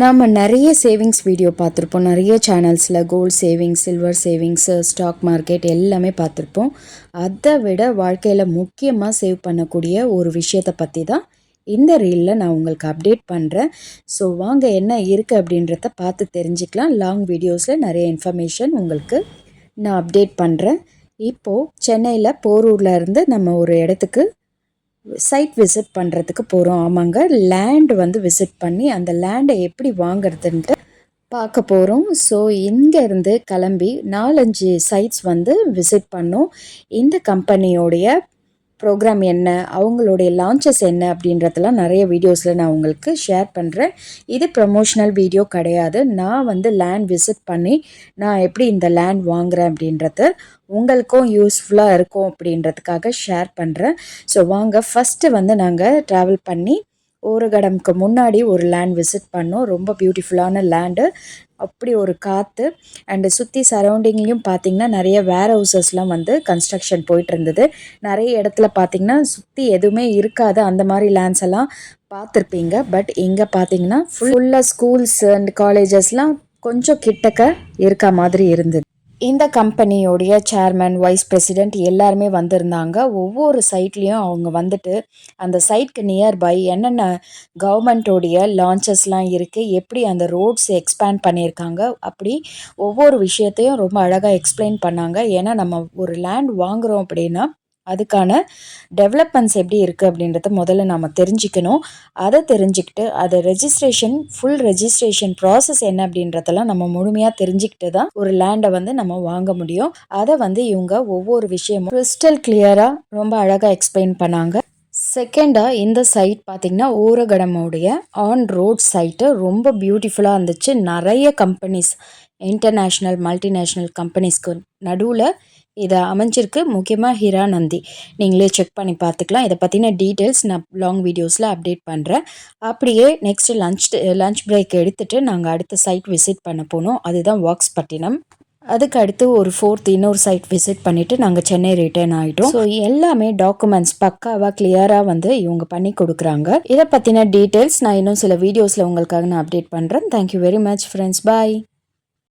நாம் நிறைய savings video பார்த்துருப்போம். நிறைய சேனல்ஸில் gold savings silver savings stock market எல்லாமே பார்த்துருப்போம். அதை விட வாழ்க்கையில் முக்கியமாக சேவ் பண்ணக்கூடிய ஒரு விஷயத்தை பற்றி தான் இந்த ரீலில் நான் உங்களுக்கு அப்டேட் பண்ணுறேன் ஸோ வாங்க என்ன இருக்குது அப்படின்றத பார்த்து தெரிஞ்சுக்கலாம். லாங் வீடியோஸில் நிறைய இன்ஃபர்மேஷன் உங்களுக்கு நான் அப்டேட் பண்ணுறேன் இப்போது சென்னையில் போரூரில் இருந்து நம்ம ஒரு இடத்துக்கு சைட் விசிட் பண்ணுறதுக்கு போகிறோம் ஆமாங்க. லேண்ட் வந்து விசிட் பண்ணி அந்த லேண்டை எப்படி வாங்குறதுன்ட்டு பார்க்க போகிறோம் ஸோ இங்கேருந்து கிளம்பி நாலஞ்சு சைட்ஸ் வந்து விசிட் பண்ணோம். இந்த கம்பெனியோடைய ப்ரோக்ராம் என்ன அவங்களுடைய லான்ச்சஸ் என்ன அப்படின்றதெல்லாம் நிறைய வீடியோஸில் நான் உங்களுக்கு ஷேர் பண்ணுறேன் இது ப்ரமோஷனல் வீடியோ கிடையாது. நான் வந்து லேண்ட் விசிட் பண்ணி நான் எப்படி இந்த லேண்ட் வாங்குகிறேன் அப்படின்றது உங்களுக்கும் யூஸ்ஃபுல்லாக இருக்கும் அப்படின்றதுக்காக ஷேர் பண்ணுறேன் ஸோ வாங்க ஃபஸ்ட்டு வந்து நாங்கள் ட்ராவல் பண்ணி ஓரகடம்க்கு முன்னாடி ஒரு லேண்ட் விசிட் பண்ணோம். ரொம்ப பியூட்டிஃபுல்லான லேண்டு அப்படி ஒரு காற்று அண்டு சுற்றி சரௌண்டிங்லேயும் பார்த்திங்கன்னா நிறைய வேர் ஹவுசஸ்லாம் வந்து கன்ஸ்ட்ரக்ஷன் போயிட்டு இருந்தது நிறைய இடத்துல பார்த்திங்கன்னா சுற்றி எதுவுமே இருக்காது. அந்த மாதிரி லேண்ட்ஸ் எல்லாம் பார்த்துருப்பீங்க பட் இங்கே பார்த்தீங்கன்னா ஃபுல்லாக ஸ்கூல்ஸ் அண்ட் காலேஜஸ்லாம் கொஞ்சம் கிட்டக்க இருக்க மாதிரி இருந்தது. இந்த கம்பெனியோடைய சேர்மேன் வைஸ் பிரசிடெண்ட் எல்லாருமே வந்திருந்தாங்க. ஒவ்வொரு சைட்லேயும் அவங்க வந்துட்டு அந்த சைட்க்கு நியர்பை என்னென்ன கவர்மெண்ட்டோடைய லான்ச்சஸ்லாம் இருக்குது எப்படி அந்த ரோட்ஸ் எக்ஸ்பேண்ட் பண்ணியிருக்காங்க அப்படி ஒவ்வொரு விஷயத்தையும் ரொம்ப அழகாக எக்ஸ்பிளைன் பண்ணாங்க. ஏன்னா நம்ம ஒரு லேண்ட் வாங்குகிறோம் அப்படின்னா அதுக்கான டெவலப்மெண்ட்ஸ் எப்படி இருக்குது அப்படின்றத முதல்ல நம்ம தெரிஞ்சுக்கணும். அதை தெரிஞ்சுக்கிட்டு அதை ரெஜிஸ்ட்ரேஷன் ஃபுல் ரெஜிஸ்ட்ரேஷன் ப்ராசஸ் என்ன அப்படின்றதெல்லாம் நம்ம முழுமையாக தெரிஞ்சுக்கிட்டு தான் ஒரு லேண்டை வந்து நம்ம வாங்க முடியும். அதை வந்து இவங்க ஒவ்வொரு விஷயமும் கிறிஸ்டல் கிளியராக ரொம்ப அழகாக எக்ஸ்பிளைன் பண்ணாங்க. செகண்டாக இந்த சைட் பார்த்திங்கன்னா ஊரகடமுடைய ஆன் ரோட் சைட்டு ரொம்ப பியூட்டிஃபுல்லாக இருந்துச்சு. நிறைய கம்பெனிஸ் இன்டர்நேஷ்னல் மல்டிநேஷ்னல் கம்பெனிஸ்க்கு நடுவில் இதை அமைஞ்சிருக்கு முக்கியமாக ஹிரா நந்தி நீங்களே செக் பண்ணி பார்த்துக்கலாம். இதை பற்றின டீட்டெயில்ஸ் நான் லாங் வீடியோஸில் அப்டேட் பண்ணுறேன் அப்படியே நெக்ஸ்ட்டு லஞ்ச் லஞ்ச் பிரேக் எடுத்துகிட்டு நாங்கள் அடுத்த சைட் விசிட் பண்ண போனோம். அதுதான் வாக்ஸ் பட்டினம். அதுக்கு அடுத்து ஒரு ஃபோர்த் இன்னொரு சைட் விசிட் பண்ணிவிட்டு நாங்கள் சென்னை ரிட்டர்ன் ஆகிட்டோம் ஸோ எல்லாமே டாக்குமெண்ட்ஸ் பக்காவாக கிளியராக வந்து இவங்க பண்ணி கொடுக்குறாங்க. இதை பற்றின டீட்டெயில்ஸ் நான் இன்னும் சில வீடியோஸில் உங்களுக்காக நான் அப்டேட் பண்ணுறேன் thank you very much friends bye